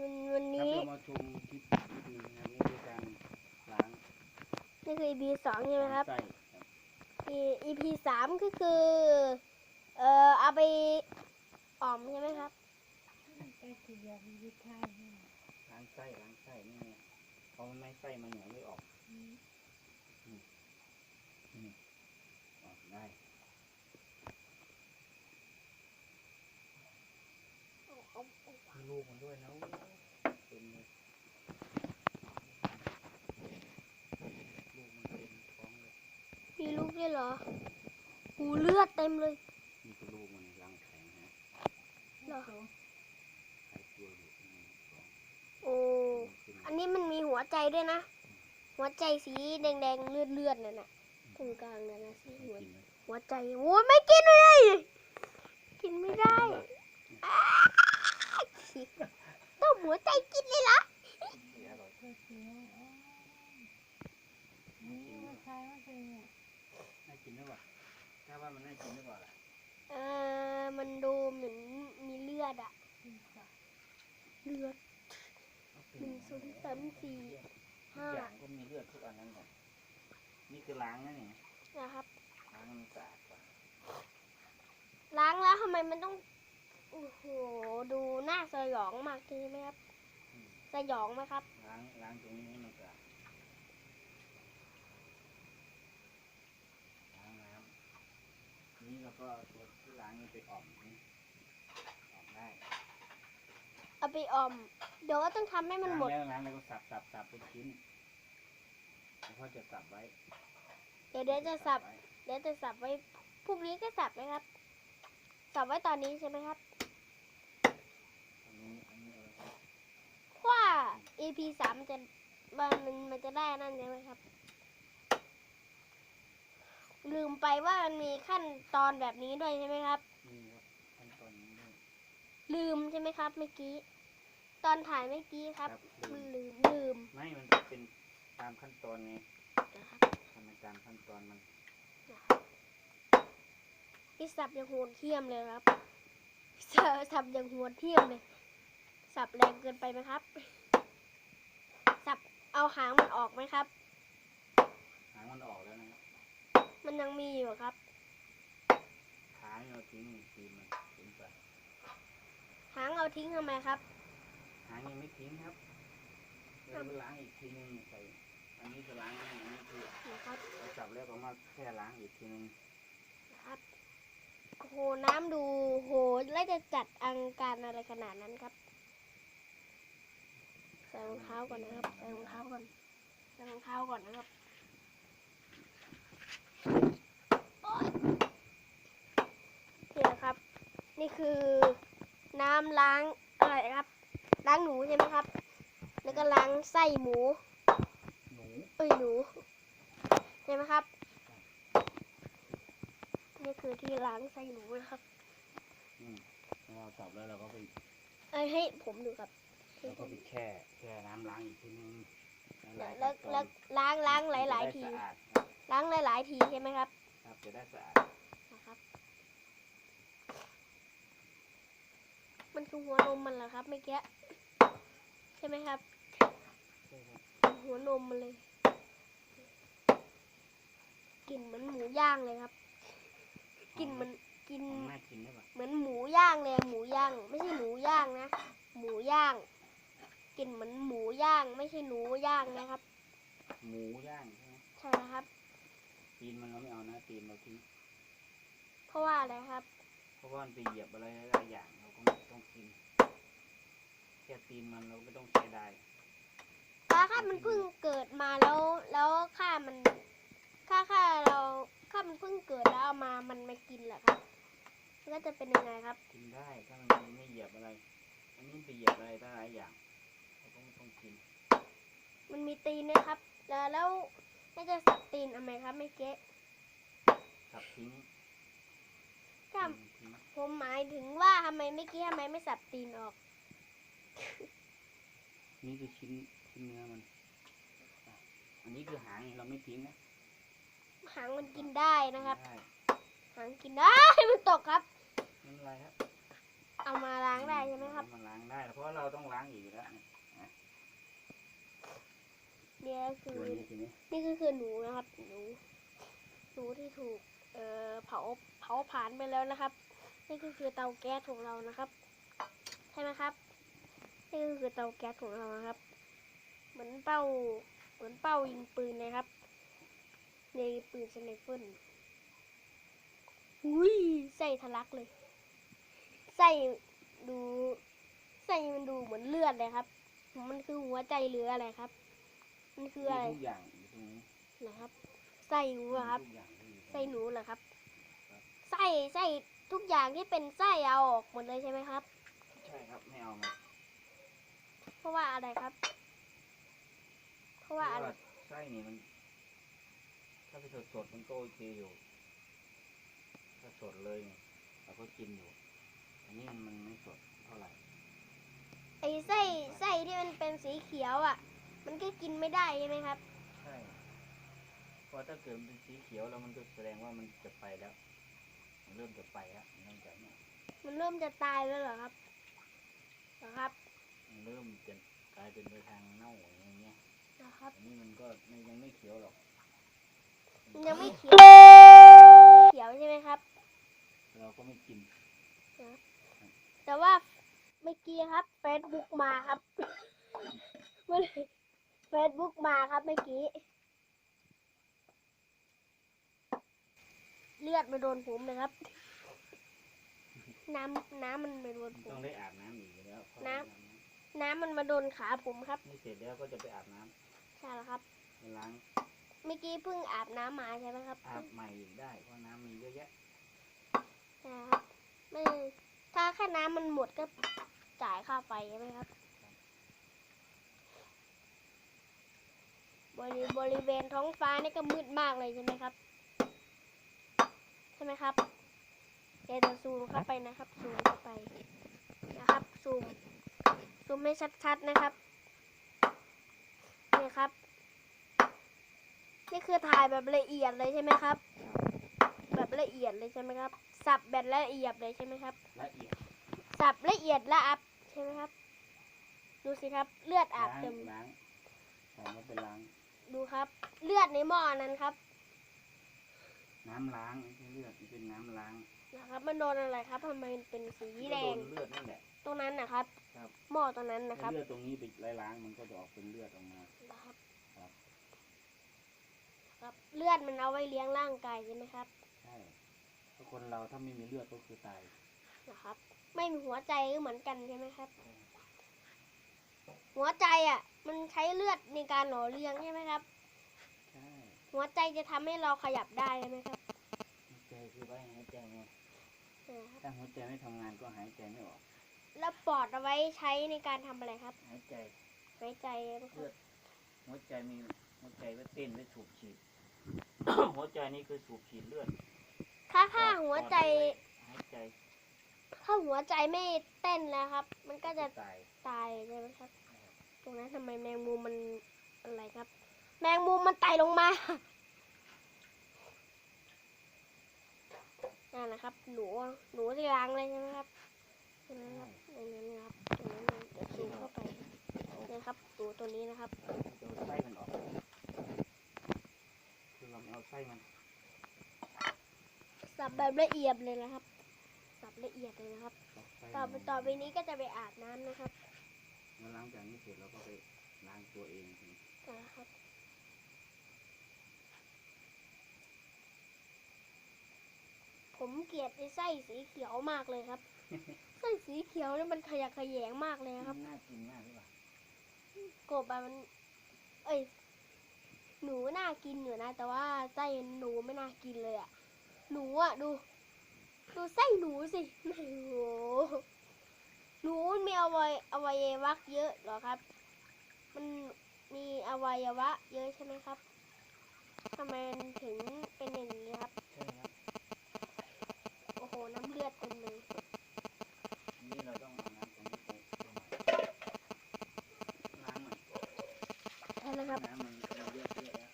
วันวันครับนี้เรามาชมคลิปคลิปหนึงนะครับนี่คือการล้างนี่คือ EP สองใช่ไหมครับ ไส้ครับ E- EP สามก็คือ เอ่อเอาไปอ่อมใช่ไหมครับใกล้สิเดียวมีวิธีให้ล้างไส้ล้างไส้นี่ไงเพราะมันไม่ไส้มันเหนียวไม่ออกอืมออกได้มีลูกมันด้วยนะโอ้เต็มเลยลูกมันเต็มท้องเลย มีลูกด้วยเหรอหูเลือดเต็มเลยนี่คือลูกมันรังแข็งฮะเหรอไข่ตัวอยู่ข้างในท้องโอ้ขึ้นมาอันนี้มันมีหัวใจด้วยนะ หัวใจสีแดงๆเลือดเลือดๆนั่นน่ะตรงกลางนั่นนะสีหัวกินไหมหัวใจโอ้ยไม่กินเลย กินไม่ได้อ้าวต้องหัวใจกินเลยเหรอเสียอร่อยเพื่อเสียอ๋อนี่มาใช้มาเป็นเนี่ย น่ากินหรือเปล่าถ้าว่ามันน่ากินหรือเปล่าล่ะเออมันดูเหมือนมีเลือดอะที่สักเลือดเอาเป็หนึ่งสองสามสี่ทุห้ากอย่างก็มีเลือดทุกอันนั้นก่อนนี่คือล้างนะเนี่ยนะครับ ล้างให้มันสะอาดก่อนล้างแล้วทำไมมันต้องโอ้โหดูหน้าสยองมากใช่ไหมครับอืมสยองไหมครับ ล้างล้างตรงนี้ให้มันสะอาดล้างน้ำ นี่เราก็เอาตัวที่ล้างนี่ไปอ่อมนี่อ่อมได้เอาไปออม เดี๋ยวก็ต้องทำให้มันหมด ล้างแล้วล้างแล้วก็สับสับสับเป็นชิ้นแล้วก็จะสับไว้เดี๋ยวเดี๋ยวจะสับ ไว้เดี๋ยวจะสับไว้พรุ่งนี้ก็สับนะครับ สับไว้ตอนนี้ใช่ไหมครับ อันนี้อันนี้เอาไว้ว่า EP สามจะมันมันมันจะได้นั่นใช่ไหมครับ ลืมไปว่ามันมีขั้นตอนแบบนี้ด้วยใช่ไหมครับนี่ครับขั้นตอนนี้ด้วยลืมใช่ไหมครับเมื่อกี้ ตอนถ่ายเมื่อกี้ครับลืมันมลืมลืมไม่มันเป็นตามขั้นตอนไงนะครับทำไปตามขั้นตอนมันพี่สับอย่างโหดเที่ยมเลยครับสับสับอย่างโหดเที่ยมเลย สับแรงเกินไปไหมครับ สับเอาหางมันออกไหมครับ หางมันออกแล้วนะครับ มันยังมีอยู่ครับ หางเราทิ้งทีมันทิ้งไปหางเอาทิ้งทำไมครับ หางยังไม่ทิ้งครับเราไปล้างอีกทีนึงใส่ อันนี้จะล้างนะอันนี้คือนะครับเราจับแล้วก็มาแค่ล้างอีกทีนึงนะครับโอ้โหน้ำดูโหแล้วจะจัดอังการอะไรขนาดนั้นครับใส่รองเท้าก่อนนะครับใส่รองเท้าก่อนใส่รองเท้าก่อนนะครับโอ๊ยนี่นะครับ นี่คือน้ำล้างอะไรครับ ล้างหนูใช่ไหมครับ แล้วก็ล้างไส้หมู หนูเอ้ยหนูใช่ไหมครับ นี่คือที่ล้างไส้หนูนะครับอืมเราจับแล้วเราก็ไปเอ้ยให้ผมดูครับให้เราผก็มไปแช่แช่น้ำล้างอีกทีนึงแล้วหายๆแล้วขั้นตอนแล้วล้างล้างหลาย ๆ ที จะได้สะอาดล้างหลาย ๆ ทีใช่ไหมครับ ครับจะได้สะอาด นะครับ มันคือหัวนมมันเหรอครับเมื่อกี้ใช่ไหมครับใช่ครับ หัวนมมันเลยกลิ่นเหมือนหมูย่างเลยครับกลิ่นมันกลินหอมน่ากินได้ปะเหมือนหมูย่างเลยอะหมูย่าง ไม่ใช่หนูย่างนะหมูย่างกลิ่นเหมือนหมูย่าง ไม่ใช่หนูย่างนะครับ หมูย่างใช่ไหมใช่นะครับ ตีนมันเราไม่เอานะตีนเราทิ้งเพราะว่าอะไรครับ เพราะว่ามันไปเหยียบอะไรหลายอย่างเรา ก็ไม่ต้องกินแค่ตีนมันเราก็ต้องใช้ได้ถ้าข้ามันเพิ่งเกิดมาแล้ว แล้วข้ามันข้าข้าเราข้ามันเพิ่งเกิดแล้วเอามามันมากินเหรอครับมันก็จะเป็นยังไงครับ กินได้ถ้ามันไม่เหยียบอะไร อันนี้ไปเหยียบอะไรหลายอย่างเราก็ไม่ต้องกิน มันมีตีนนะครับ แล้วแล้วน่าจะสับตีนทำไมครับไม่เก๊ะสับทิ้งข้าตีน ทิ้งผมหมายถึงว่าทำไมไม่เกี้ทำไมไม่สับตีนออก นี่คือชิ้นชิ้นเนื้อมันอะอันนี้คือหางเราไม่ทิ้งนะหางมันกินได้นะครับ ได้หางกินได้ มันตกครับ ไม่เป็นไรครับเอามาล้างได้ใช่ไหมครับ มันล้างได้ เพราะเราต้องล้างอีกแล้วเนี่ยเนี่ยคือ ตัวนี้ทีนี้ นี่ก็คือหนูนะครับ หนู หนูที่ถูก เอ่อเผาเผาผลาญไปแล้วนะครับนี่ก็คือเตาแก๊สของเรานะครับใช่ไหมครับนี่ก็คือเตาแก๊สของเรานะครับ เหมือนเป้าเหมือนเป้ายิงปืนนะครับ ในปืนสไนเฟิลอุ้ยใส่ทะลักเลยใส่ดูใส่มันดูเหมือนเลือดเลยครับ มันคือหัวใจหรืออะไรครับ มันคืออะไรมีทุกอย่างอยู่ตรงนี้นะครับไส้หนูเหรอครับมีทุกอย่างที่อยู่ตรงนี้ไส้หนูเหรอครับ ไส้ไส้ทุกอย่างที่เป็นไส้เอาออกหมดเลยใช่ไหมครับ ใช่ครับไม่เอามาเพราะว่าอะไรครับ เพราะว่าอะไรไส้นี่มัน ถ้าไปสดสดๆมันก็โอเคอยู่ ถ้าสดเลยเนี่ยเราก็กินอยู่ อันนี้มันไม่สดเท่าไหร่ ไอ้ไส้ไส้ที่มันเป็นสีเขียวอะ มันก็กินไม่ได้ใช่ไหมครับ ใช่เพราะถ้าเกิดมันเป็นสีเขียวแล้วมันก็แสดงว่ามันจะไปแล้ว มันเริ่มจะไปแล้วมันเริ่มจะเนี่ยมันเริ่มจะตายแล้วเหรอครับเหรอครับมันเริ่มจะกลายเป็นไปทางเน่าอย่างเงี้ยนะครับอันนี้มันก็ไม่ยังไม่เขียวหรอกมันยังไม่เขียวเขียวใช่ไหมครับ เราก็ไม่กิน แต่ว่าเมื่อกี้ครับเฟซบุ๊กมาครับเฟซบุ๊กมาครับเมื่อกี้ เลือดมาโดนผมเลยครับ น้ำน้ำมันมาโดนผต้อมงได้อาบน้ำอีกแล้วเพราะน้ว่าน้ำมันมาโดนขาผมครับ นี่เสร็จแล้วก็จะไปอาบน้ำใช่แล้วครับไปล้างเมื่อกี้เพิ่งอาบน้ำมาใช่ไหมครับอาบใหม่อีกได้เพราะน้ำมีเยอะแยะใช่ครับไม่ถ้าแค่น้ำมันหมดก็จ่ายค่าไฟใช่ไหมครับ บริบริเวณท้องฟ้านี่ก็มืดมากเลยใช่ไหมครับใช่ไหมครับเดี๋ยวจะซูมเข้าไปนะครับ ซูมเข้าไปนะครับซูมซูมให้ชัดๆนะครับนี่ครับ นี่คือถ่ายแบบละเอียดเลยใช่ไหมครับ แบบละเอียดเลยใช่ไหมครับสับแบบละเอียดเลยใช่ไหมครับละเอียดสับละเอียดละอัพใช่ไหมครับ ดูสิครับเลือดอาบล้างเต็มล้างผมก็ไปล้างดูครับ เลือดในหม้อนั้นครับ น้ำล้างไม่ใช่เลือดมันเป็นน้ำล้างนะครับมันโดนอะไรครับทำไมมันเป็นสีแดก็งโดนเลือดนั่นแหละ ตรงนั้นนะครับ ครับ หม้อตรงนั้นนะครับ ถ้าเลือดตรงนี้ไปไล่ล้างมันก็จะออกเป็นเลือดออกมานะครับ ครับ ครับ เลือดมันเอาไว้เลี้ยงร่างกายใช่ไหมครับ ใช่ถ้าคนเราถ้าไม่มีเลือดก็คือตาย นะครับ ไม่มีหัวใจก็เหมือนกันใช่ไหมครับ หัวใจอะ มันใช้เลือดในการหล่อเลี้ยงใช่ไหมครับใช่ หัวใจจะทำให้เราขยับได้ใช่ไหมครับหัวใจคือไว้หายใจไงนะครับ ถ้าหัวใจไม่ทำงานก็หายใจไม่ออก แล้วปอดเอาไว้ใช้ในการทำอะไรครับหายใจหายใจนะคเลืรัอบ ดหัวใจมีหัวใจไว้เต้นไว้สูบฉีด หัวใจนี่คือสูบฉีดเลือดถ้าถ้าหัวใจ หายใจถ้าหัวใจไม่เต้นแล้วครับ มันก็จะตายตายใช่ไหมครับ ตรงนั้นทำไมแมงมุมมันอะไรครับ แมงมุมมันไต่ลงมานั่นนะครับ หนูหนูที่ล้างเลยใช่ไหมครับตรงนั้นครับตรงนั้นนะครับตรงนั้นเลยเดี๋ยวซูมเข้าไปนะครับหนูตัวนี้นะครับเอาไส้มันออกคือเราไม่เอาไส้มัน สับแบบละเอียดเลยนะครับ สับละเอียดเลยนะครับเาไส้ต่อมันไปต่อไปนี้ก็จะไปอาบน้ำนะครับแล้วล้างจากนี้เสร็จเราก็ไปล้างตัวเองทีนี้นะครับ ผม เกลียดไอ้ไส้สีเขียวมากเลยครับ ไส้สีเขียวนี่มันขยะแขยงมากเลยนะครับ น่ากินมากหรือเปล่ากบอะมัน เอ้ย หนูน่ากินอยู่นะ แต่ว่าไส้หนูไม่น่ากินเลยอะหนูอะดู ดูไส้หนูสิโอ้โหหนูมีอวัยอวัยวะเยอะเหรอครับ มันมีอวัยวะ เยอะใช่ไหมครับทำไมมันถึงเป็นอย่างนี้ครับ ใช่ครับ โอ้โห น้ำเลือดเต็มเลยอันนี้เราต้องเอาน้ำตรงนี้ไปล้างหน่อยใช่แล้วครับน้ำมันเราเยอะเยอะแล้ว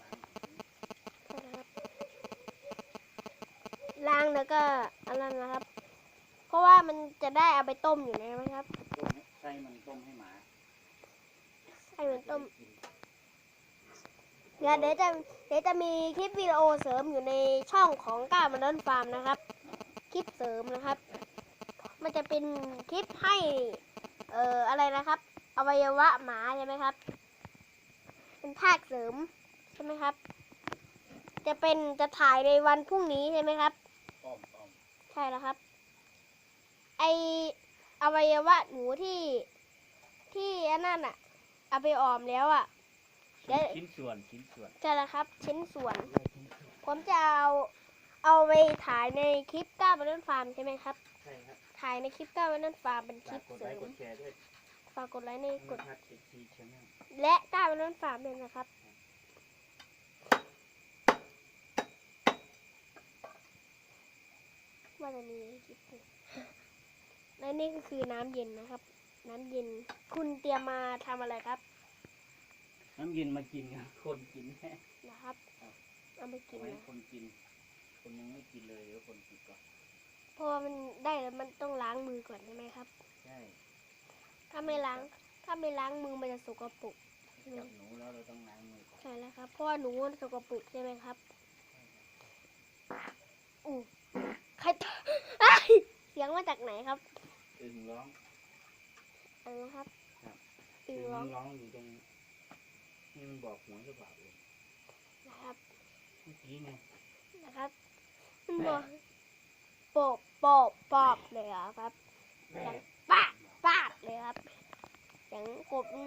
ล้างหน่อยใช่แล้วครับ ล้างแล้วก็อะไรนะครับผราะว่ามันจะได้เอาไปต้มอยู่นะครับต้มให้ไส้มันต้มให้หมาให้มันต้มจะได้กินเดี๋ยวเดี๋ยวจะเดี๋ยวจะมีคลิปวิดีโอเสริมอยู่ในช่องของก้าวมันดอนฟาร์มนะครับ คลิปเสริมนะครับ มันจะเป็นคลิปให้ เอ่ออะไรนะครับ อวัยวะหมาใช่ไหมครับ เป็นภาคเสริมใช่ไหมครับ จะเป็นจะถ่ายในวันพรุ่งนี้ใช่ไหมครับอ้อมอ้อมใช่แล้วครับ ไออวัยวะหนูที่ที่อันนั่นอะเอาไปออมแล้วอะเดี๋ยวชิ้นส่วนชิ้นส่วน ใช่แล้วครับ ชิ้นส่วนได้ชิ้นส่วนผมจะเอา เอาไปถ่ายในคลิปก้าวบันเดนฟาร์มใช่ไหมครับ ใช่ครับถ่ายในคลิปก้าวบันเดนฟาร์มเป็นคฝาลิกปกดเสไลริค์มกดแชร์ด้วยฝากกดไลค์ในกดพัดเอ็กซีชแนลและก้าวบันเดนฟาร์มด้วยนะครับ ว่าจะมีคลิปนี้และนี่ก็คือน้ำเย็นนะครับ น้ำเย็นคุณเตรียมมาทำอะไรครับน้ำเย็นมากินครับคนกินแน่นะครับครับเอาไปกินไว้นะคนกิน คนยังไม่กินเลยเดี๋ยวคนกินก่อนเพราะว่ามันได้แล้วมันต้องล้างมือก่อนใช่ไหมครับ ใช่ถ้าไม่ล้าง ถ้าไม่ล้างมือมันจะสกปรกจับหนูแล้วเราต้องล้างมือก่อนใช่แล้วครับเพราะว่าหนูมันสกปรกใช่ไหมครับอู้ใครอ้ายเสียงมาจากไหนครับอึ่งร้องเอันนะครับครับอึ่อึ่งงร้องร้องอยู่ตรงนี้นี่มันบอกหวยหรือเปล่าเองนะครับเมื่อกี้ไงนะครับมันบอก โปบโปบปอบเลยเหรอครับเสียงป้าดป้าดเลยครับเสียงกบมัน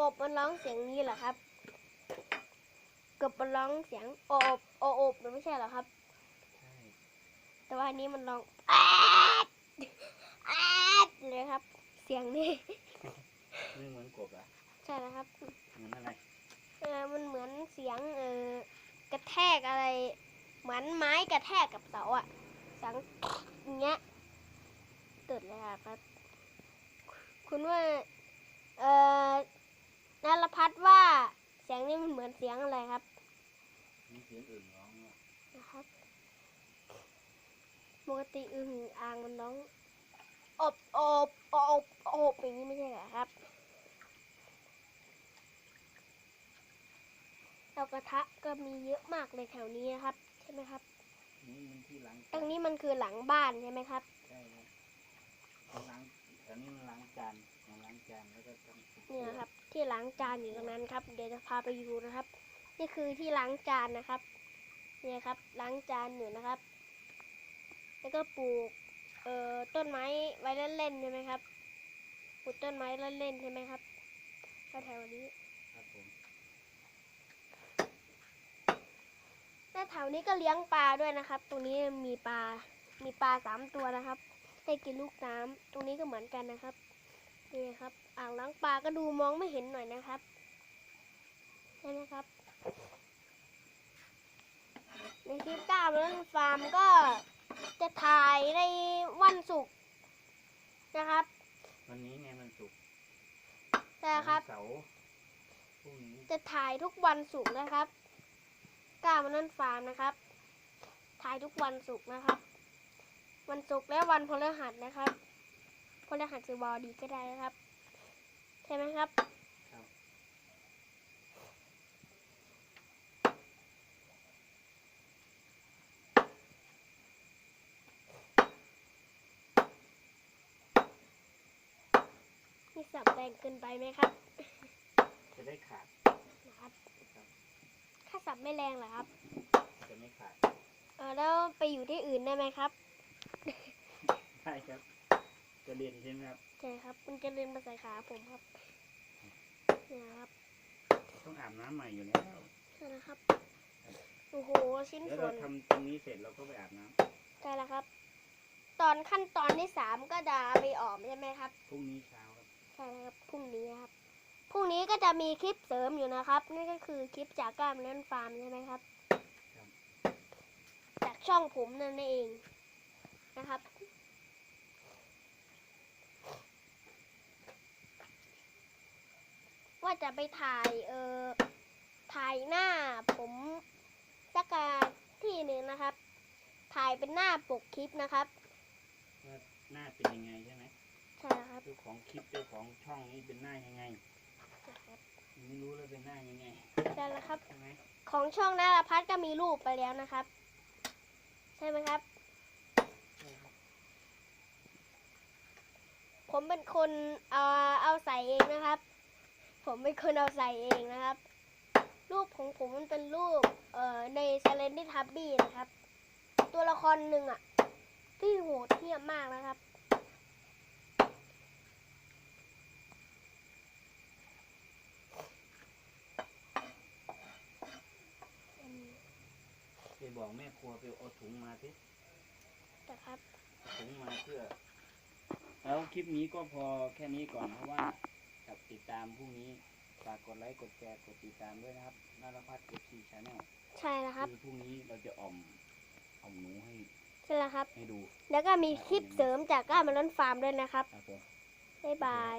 กบมันร้องเสียงนี้เหรอครับกบมันร้องเสียงโอบโอบโอบมันไม่ใช่เหรอครับใช่แต่ว่าอันนี้มันร้องแอดแอดเลยครับ เสียงนี่ไม่เหมือนกบอะใช่แล้วครับเหมือนอะไรเออมันเหมือนเสียงเออกระแทกอะไร เหมือนไม้กระแทกกับเสาอะเสียงอย่างเงี้ยตื่นเลยอะครับ คุณว่า เออนารพัฒน์ว่าเสียงนี้มันเหมือนเสียงอะไรครับนี่เสียงอึ่งร้องอะนะครับ ปกติอึ่งอ่างมันร้องอบอบอบอบอย่างนี้ไม่ใช่เหรอครับเตากระทะก็มีเยอะมากเลยแถวนี้นะครับใช่ไหมครับนี่มันที่ล้างตรงนี้มันคือหลังบ้านใช่ไหมครับใช่ครับมันล้างตอนนี้มันล้างจานมันล้างจานแล้วก็ทำซุปเนี่ยครับ ที่ล้างจานอยู่ตรงนั้นครับ เดี๋ยวจะพาไปดูนะครับ นี่คือที่ล้างจานนะครับ เนี่ยครับ ล้างจานอยู่นะครับ แล้วก็ปลูกเอ่อต้นไม้ไว้เล่นๆใช่ไหมครับปลูกต้นไม้เล่นๆใช่ไหมครับแถวๆนี้ครับผม และแถวนี้ก็เลี้ยงปลาด้วยนะครับ ตรงนี้มีปลา มีปลาสามตัวนะครับ ให้กินลูกน้ำตรงนี้ก็เหมือนกันนะครับ นี่ครับ อ่างล้างปลาก็ดูมองไม่เห็นหน่อยนะครับใช่ไหมครับ ในคลิปก้าวเรื่องฟาร์มก็จะถ่ายในวันศุกร์นะครับ วันนี้ไงมันสุกร์ใช่ครับวันเสาร์พรุ่งนี้จะถ่ายทุกวันศุกร์นะครับ ก้ามันนั่นฟาร์มนะครับถ่ายทุกวันศุกร์นะครับ วันศุกร์และวันพฤหัสนะครับพฤหัสบอดีก็ได้นะครับ ใช่ไหมครับครับ นี่สับแรงเกินไปไหมครับ จะได้ขาดนะครับ ถ้าสับไม่แรงเหรอครับ จะไม่ขาดเออแล้วไปอยู่ที่อื่นได้ไหมครับใช่ครับกระเด็นใช่ไหมครับ ใช่ครับ มันจะเล่นมาใส่ขาผมครับเนี่ยครับต้องอาบน้ำใหม่อยู่แล้วใช่แล้วครับ โอ้โห ชิ้นเดี๋ยวส่วเราน ทำตรงนี้เสร็จเราก็ไปอาบน้ำใช่แล้วครับ ตอนขั้นตอนที่สามก็จะไปออกใช่ไหมครับพรุ่งนี้เช้าครับ ใช่แล้วครับพรุ่งนี้ครับ พรุ่งนี้ก็จะมีคลิปเสริมอยู่นะครับ นั่นก็คือคลิปจากกล้ามเล่นฟาร์มใช่ไหมครับครับจากช่องผมนั่นเองนะครับ ว่าจะไปถ่ายเอ่อถ่ายหน้าผมสักที่หนึ่งนะครับ ถ่ายเป็นหน้าปกคลิปนะครับหน้าเป็นยังไงใช่ไหมใช่แล้วครับ เจ้าของคลิปเจ้าของช่องนี้เป็นหน้ายังไง นะครับไม่รู้เลยเป็นหน้ายังไงใช่แล้วครับ ใช่ไหมของช่องนารพัฒน์ก็มีรูปไปแล้วนะครับ ใช่ไหมครับผมเป็นคนเอาเอาใส่เองนะครับ ผมเป็นคนเอาใส่เองนะครับ รูปของผมมันเป็นรูปเอ่อในซาเลนดี้ทับบี้นะครับ ตัวละครหนึ่งอะที่โหดเหี้ยมมากนะครับ ไป บอกแม่ครัวไปเอาถุงมาสินะครับ ถุงมาเพื่อ แล้วคลิปนี้ก็พอแค่นี้ก่อนเพราะว่ากับติดตามพรุ่งนี้ฝากกดไลค์กดแชร์กดติดตามด้วยนะครับนารพัฒน์เอฟซีชาแนลใช่แล้วครับ คือพรุ่งนี้เราจะอ่อมอ่อมหนูให้ใช่แล้วครับ ให้ดูแล้วก็มีคลิปเสริมจากก้ามาล้นฟาร์มด้วยนะครับครับผม บ๊ายบาย